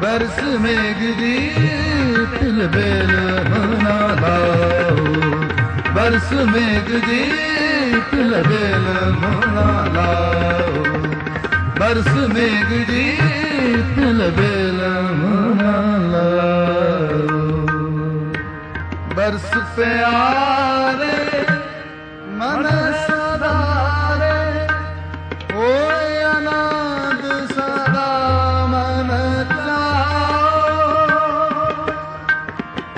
ਬਰਸ ਮੇਘ ਦੀ ਤਿਲ ਬੇਲ ਮਨਾ ਲਾਓ। ਬਰਸ ਮੇਘ ਦੀ ਤਿਲ ਬੇਲ ਮਨਾ ਲਾਓ। ਬਰਸ ਮੇਘ ਦੀ ਤਿਲ ਬੇਲ ਮਨਾ ਲਾਓ। ਬਰਸ ਪਿਆਰੇ